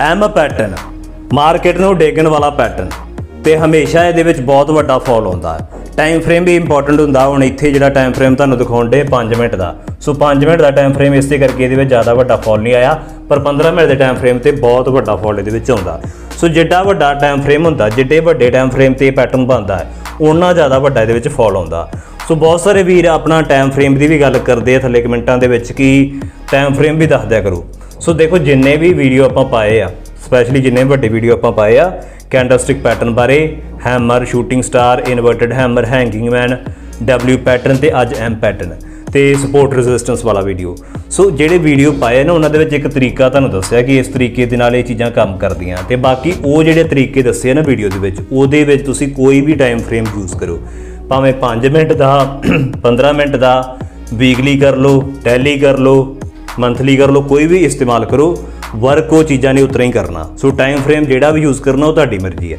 M pattern market ਨੂੰ ਡੇਗਣ ਵਾਲਾ pattern ਤੇ ਹਮੇਸ਼ਾ ਇਹਦੇ ਵਿੱਚ ਬਹੁਤ ਵੱਡਾ ਫਾਲ ਆਉਂਦਾ ਹੈ। ਟਾਈਮ ਫਰੇਮ ਵੀ ਇੰਪੋਰਟੈਂਟ ਹੁੰਦਾ। ਹੁਣ ਇੱਥੇ ਜਿਹੜਾ ਟਾਈਮ ਫਰੇਮ ਤੁਹਾਨੂੰ ਦਿਖਾਉਣ ਦੇ 5 ਮਿੰਟ ਦਾ। ਸੋ 5 ਮਿੰਟ ਦਾ ਟਾਈਮ ਫਰੇਮ ਇਸੇ ਕਰਕੇ ਇਹਦੇ ਵਿੱਚ ਜ਼ਿਆਦਾ ਵੱਡਾ ਫਾਲ ਨਹੀਂ ਆਇਆ, ਪਰ 15 ਮਿੰਟ ਦੇ ਟਾਈਮ ਫਰੇਮ ਤੇ ਬਹੁਤ ਵੱਡਾ ਫਾਲ ਇਹਦੇ ਵਿੱਚ ਆਉਂਦਾ। ਸੋ ਜਿੱਡਾ ਵੱਡਾ ਟਾਈਮ ਫਰੇਮ ਹੁੰਦਾ, ਜਿੱਡੇ ਵੱਡੇ ਟਾਈਮ ਫਰੇਮ ਤੇ ਇਹ ਪੈਟਰਨ ਬਣਦਾ ਹੈ ਉਹਨਾਂ ਜ਼ਿਆਦਾ ਵੱਡਾ ਇਹਦੇ ਵਿੱਚ ਫਾਲ ਆਉਂਦਾ। ਸੋ ਬਹੁਤ ਸਾਰੇ ਵੀਰ ਆਪਣਾ ਟਾਈਮ ਫਰੇਮ ਦੀ ਵੀ ਗੱਲ ਕਰਦੇ ਆ ਥੱਲੇ ਕਮੈਂਟਾਂ ਦੇ ਵਿੱਚ ਕਿ ਟਾਈਮ ਫਰੇਮ ਵੀ ਦੱਸ ਦਿਆ ਕਰੋ। ਸੋ ਦੇਖੋ, ਜਿੰਨੇ ਵੀ ਵੀਡੀਓ ਆਪਾਂ ਪਾਏ ਆ ਸਪੈਸ਼ਲੀ ਜਿੰਨੇ ਵੱਡੇ ਵੀਡੀਓ ਆਪਾਂ ਪਾਏ ਆ ਕੈਂਡਲਸਟਿਕ ਪੈਟਰਨ ਬਾਰੇ hammer shooting star inverted hammer hanging man W pattern ਤੇ ਅੱਜ M ਪੈਟਰਨ ਤੇ ਸਪੋਰਟ ਰੈਜ਼ਿਸਟੈਂਸ ਵਾਲਾ ਵੀਡੀਓ ਸੋ ਜਿਹੜੇ ਵੀਡੀਓ ਪਾਏ ਨਾ, ਉਹਨਾਂ ਦੇ ਵਿੱਚ ਇੱਕ ਤਰੀਕਾ ਤੁਹਾਨੂੰ ਦੱਸਿਆ ਕਿ ਇਸ ਤਰੀਕੇ ਦੇ ਨਾਲ ਇਹ ਚੀਜ਼ਾਂ ਕੰਮ ਕਰਦੀਆਂ। ਤੇ ਬਾਕੀ ਉਹ ਜਿਹੜੇ ਤਰੀਕੇ ਦੱਸੇ ਆ ਨਾ ਵੀਡੀਓ ਦੇ ਵਿੱਚ, ਉਹਦੇ ਵਿੱਚ ਤੁਸੀਂ ਕੋਈ ਵੀ ਟਾਈਮ ਫਰੇਮ ਯੂਜ਼ ਕਰੋ। ਭਾਵੇਂ 5 ਮਿੰਟ ਦਾ 15 ਮਿੰਟ ਦਾ ਵੀਕਲੀ ਕਰ ਲਓ ਡੈਲੀ ਕਰ ਲਓ ਮੰਥਲੀ ਕਰ ਲਓ, ਕੋਈ ਵੀ ਇਸਤੇਮਾਲ ਕਰੋ ਵਰਕ ਉਹ ਚੀਜ਼ਾਂ ਨੇ ਉਤਰਾ ਹੀ ਕਰਨਾ। ਸੋ ਟਾਈਮ ਫਰੇਮ ਜਿਹੜਾ ਵੀ ਯੂਜ਼ ਕਰਨਾ ਉਹ ਤੁਹਾਡੀ ਮਰਜ਼ੀ ਹੈ।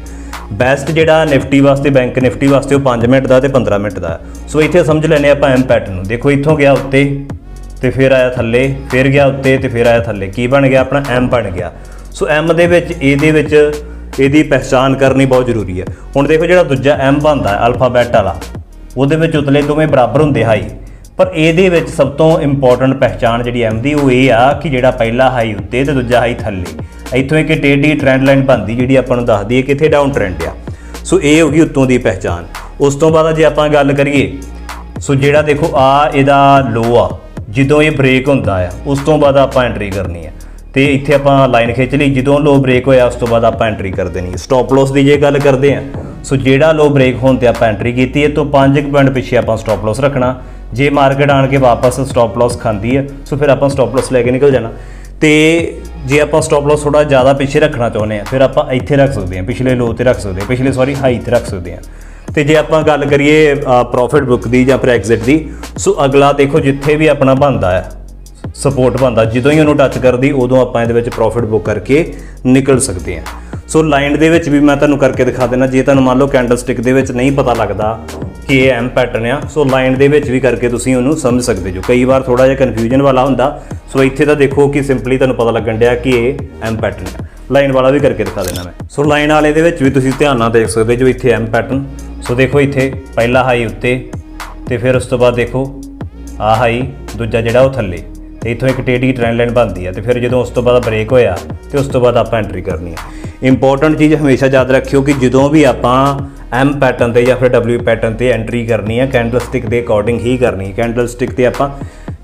ਬੈਸਟ ਜਿਹੜਾ ਨਿਫਟੀ ਵਾਸਤੇ ਬੈਂਕ ਨਿਫਟੀ ਵਾਸਤੇ ਉਹ 5 ਮਿੰਟ ਦਾ ਤੇ 15 ਮਿੰਟ ਦਾ। ਸੋ ਇੱਥੇ ਸਮਝ ਲੈਨੇ ਆਪਾਂ ਐਮ ਪੈਟਰਨ ਨੂੰ। ਦੇਖੋ, ਇੱਥੋਂ ਗਿਆ ਉੱਤੇ, ਤੇ ਫਿਰ ਆਇਆ ਥੱਲੇ, ਫਿਰ ਗਿਆ ਉੱਤੇ, ਤੇ ਫਿਰ ਆਇਆ ਥੱਲੇ। ਕੀ ਬਣ ਗਿਆ? ਆਪਣਾ ਐਮ ਬਣ ਗਿਆ। ਸੋ ਐਮ ਦੇ ਵਿੱਚ, ਇਹਦੇ ਵਿੱਚ ਇਹਦੀ ਪਹਿਚਾਨ ਕਰਨੀ ਬਹੁਤ ਜ਼ਰੂਰੀ ਹੈ। ਹੁਣ ਦੇਖੋ ਜਿਹੜਾ ਦੂਜਾ ਐਮ ਬਣਦਾ ਅਲਫਾਬੈਟ ਵਾਲਾ, ਉਹਦੇ ਵਿੱਚ ਉਤਲੇ ਦੋਵੇਂ ਬਰਾਬਰ ਹੁੰਦੇ ਹਾਈ ਪਰ ਇਹਦੇ ਵਿੱਚ ਸਭ ਤੋਂ ਇੰਪੋਰਟੈਂਟ ਪਹਿਚਾਣ ਜਿਹੜੀ ਐਮ ਦੀ ਉਹ ਇਹ ਆ ਕਿ ਜਿਹੜਾ ਪਹਿਲਾ ਹਾਈ ਉੱਤੇ ਤੇ ਦੂਜਾ ਹਾਈ ਥੱਲੇ। ਇੱਥੋਂ ਇੱਕ ਟੇਢੀ ਟ੍ਰੈਂਡ ਲਾਈਨ ਬਣਦੀ ਜਿਹੜੀ ਆਪਾਂ ਨੂੰ ਦੱਸਦੀ ਹੈ ਕਿੱਥੇ ਡਾਊਨ ਟ੍ਰੈਂਡ ਆ। ਸੋ ਇਹ ਹੋ ਗਈ ਉੱਤੋਂ ਦੀ ਪਹਿਚਾਣ। ਉਸ ਤੋਂ ਬਾਅਦ ਜੇ ਆਪਾਂ ਗੱਲ ਕਰੀਏ, ਸੋ ਜਿਹੜਾ ਦੇਖੋ ਆ ਇਹਦਾ ਲੋ ਆ, ਜਦੋਂ ਇਹ ਬ੍ਰੇਕ ਹੁੰਦਾ ਆ, ਉਸ ਤੋਂ ਬਾਅਦ ਆਪਾਂ ਐਂਟਰੀ ਕਰਨੀ ਆ। ਤੇ ਇੱਥੇ ਆਪਾਂ ਲਾਈਨ ਖਿੱਚ ਲਈ, ਜਦੋਂ ਲੋ ਬ੍ਰੇਕ ਹੋਇਆ, ਉਸ ਤੋਂ ਬਾਅਦ ਆਪਾਂ ਐਂਟਰੀ ਕਰ ਦੇਣੀ ਸਟਾਪ ਲਾਸ ਦੀ ਜੇ ਗੱਲ ਕਰਦੇ ਆ, ਸੋ ਜਿਹੜਾ ਲੋ ਬ੍ਰੇਕ ਹੋਣ ਤੇ ਆਪਾਂ ਐਂਟਰੀ ਕੀਤੀ ਹੈ, ਤੋਂ 5 ਪੁਆਇੰਟ ਪਿੱਛੇ ਆਪਾਂ ਸਟਾਪ ਲਾਸ ਰੱਖਣਾ। ਜੇ ਮਾਰਕੀਟ ਆਣ ਕੇ ਵਾਪਸ ਸਟਾਪ ਲਾਸ ਖਾਂਦੀ ਹੈ, ਸੋ ਫਿਰ ਆਪਾਂ ਸਟਾਪ ਲਾਸ ਲੈ ਕੇ ਨਿਕਲ ਜਾਣਾ। ਤੇ ਜੇ ਆਪਾਂ ਸਟਾਪ ਲਾਸ ਥੋੜਾ ਜ਼ਿਆਦਾ ਪਿੱਛੇ ਰੱਖਣਾ ਚਾਹੁੰਦੇ ਆ ਫਿਰ ਆਪਾਂ ਇੱਥੇ ਰੱਖ ਸਕਦੇ ਹਾਂ, ਪਿਛਲੇ ਲੋ ਤੇ ਰੱਖ ਸਕਦੇ ਹਾਂ, ਪਿਛਲੇ ਸੌਰੀ ਹਾਈ ਤੇ ਰੱਖ ਸਕਦੇ ਹਾਂ। ਤੇ ਜੇ ਆਪਾਂ ਗੱਲ ਕਰੀਏ ਪ੍ਰੋਫਿਟ ਬੁੱਕ ਦੀ ਜਾਂ ਫਿਰ ਐਗਜ਼ਿਟ ਦੀ, ਸੋ ਅਗਲਾ ਦੇਖੋ ਜਿੱਥੇ ਵੀ ਆਪਣਾ ਬਣਦਾ ਹੈ ਸਪੋਰਟ ਬਣਦਾ, ਜਦੋਂ ਹੀ ਉਹਨੂੰ ਟੱਚ ਕਰਦੀ, ਉਦੋਂ ਆਪਾਂ ਇਹਦੇ ਵਿੱਚ ਪ੍ਰੋਫਿਟ ਬੁੱਕ ਕਰਕੇ ਨਿਕਲ ਸਕਦੇ ਹਾਂ। ਸੋ ਲਾਈਨ ਦੇ ਵਿੱਚ ਵੀ ਮੈਂ ਤੁਹਾਨੂੰ ਕਰਕੇ ਦਿਖਾ ਦੇਣਾ ਜੇ ਤੁਹਾਨੂੰ ਮੰਨ ਲਓ ਕੈਂਡਲ ਸਟਿਕ ਦੇ ਵਿੱਚ ਨਹੀਂ ਪਤਾ ਲੱਗਦਾ ਕਿ ਇਹ ਐਮ ਪੈਟਰਨ ਆ। ਸੋ ਲਾਈਨ ਦੇ ਵਿੱਚ ਵੀ ਕਰਕੇ ਤੁਸੀਂ ਉਹਨੂੰ ਸਮਝ ਸਕਦੇ ਜੋ। ਕਈ ਵਾਰ ਥੋੜਾ ਜਿਹਾ ਕਨਫਿਊਜ਼ਨ ਵਾਲਾ ਹੁੰਦਾ। ਸੋ ਇੱਥੇ ਤਾਂ ਦੇਖੋ ਕਿ ਸਿੰਪਲੀ ਤੁਹਾਨੂੰ ਪਤਾ ਲੱਗਣ ਡਿਆ ਕਿ ਇਹ ਐਮ ਪੈਟਰਨ ਹੈ ਲਾਈਨ ਵਾਲਾ ਵੀ ਕਰਕੇ ਦਿਖਾ ਦੇਣਾ ਮੈਂ। ਸੋ ਲਾਈਨ ਵਾਲੇ ਦੇ ਵਿੱਚ ਵੀ ਤੁਸੀਂ ਧਿਆਨ ਨਾਲ ਦੇਖ ਸਕਦੇ ਜੋ ਇੱਥੇ ਐਮ ਪੈਟਰਨ ਸੋ ਦੇਖੋ ਇੱਥੇ ਪਹਿਲਾ ਹਾਈ ਉੱਤੇ ਤੇ ਫਿਰ ਉਸ ਤੋਂ ਬਾਅਦ ਦੇਖੋ ਆ ਹਾਈ ਦੂਜਾ ਜਿਹੜਾ ਉਹ ਥੱਲੇ। ਤੇ ਇੱਥੋਂ ਇੱਕ ਟੇਢੀ ਟ੍ਰੈਂਡ ਲਾਈਨ ਬਣਦੀ ਆ। ਤੇ ਫਿਰ ਜਦੋਂ ਉਸ ਤੋਂ ਬਾਅਦ ਬ੍ਰੇਕ ਹੋਇਆ ਤੇ ਉਸ ਤੋਂ ਬਾਅਦ ਆਪਾਂ ਐਂਟਰੀ ਕਰਨੀ ਆ। ਇੰਪੋਰਟੈਂਟ ਚੀਜ਼ ਹਮੇਸ਼ਾ ਯਾਦ ਰੱਖਿਓ ਕਿ ਜਦੋਂ ਵੀ ਆਪਾਂ ਐਮ ਪੈਟਰਨ ਤੇ ਜਾਂ ਫਿਰ ਡਬਲਯੂ ਪੈਟਰਨ ਤੇ ਐਂਟਰੀ ਕਰਨੀ ਹੈ ਕੈਂਡਲ ਸਟਿਕ ਦੇ ਅਕੋਰਡਿੰਗ ਹੀ ਕਰਨੀ ਹੈ ਕੈਂਡਲ ਸਟਿਕ ਤੇ ਆਪਾਂ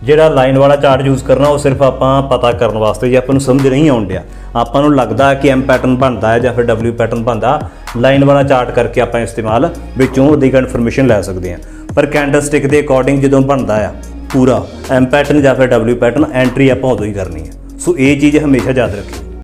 ਜਿਹੜਾ ਲਾਈਨ ਵਾਲਾ ਚਾਰਟ ਯੂਜ਼ ਕਰਨਾ, ਉਹ ਸਿਰਫ ਆਪਾਂ ਪਤਾ ਕਰਨ ਵਾਸਤੇ ਜੇ ਆਪਾਂ ਨੂੰ ਸਮਝ ਨਹੀਂ ਆਉਣ ਡਿਆ। ਆਪਾਂ ਨੂੰ ਲੱਗਦਾ ਕਿ ਐਮ ਪੈਟਰਨ ਬਣਦਾ ਹੈ ਜਾਂ ਫਿਰ ਡਬਲਯੂ ਪੈਟਰਨ ਬਣਦਾ ਲਾਈਨ ਵਾਲਾ ਚਾਰਟ ਕਰਕੇ ਆਪਾਂ ਇਸਤੇਮਾਲ ਵਿੱਚੋਂ ਉਹਦੀ ਇਨਫੋਰਮੇਸ਼ਨ ਲੈ ਸਕਦੇ ਹਾਂ ਪਰ ਕੈਂਡਲ ਸਟਿਕ ਦੇ ਅਕੋਰਡਿੰਗ ਜਦੋਂ ਬਣਦਾ ਆ, ਪੂਰਾ ਐਮ ਪੈਟਰਨ ਜਾਂ ਫਿਰ ਡਬਲਯੂ ਪੈਟਰਨ ਐਂਟਰੀ ਆਪਾਂ ਉਦੋਂ ਹੀ ਕਰਨੀ ਹੈ ਸੋ ਇਹ ਚੀਜ਼ ਹਮੇਸ਼ਾ ਯਾਦ ਰੱਖਿਓ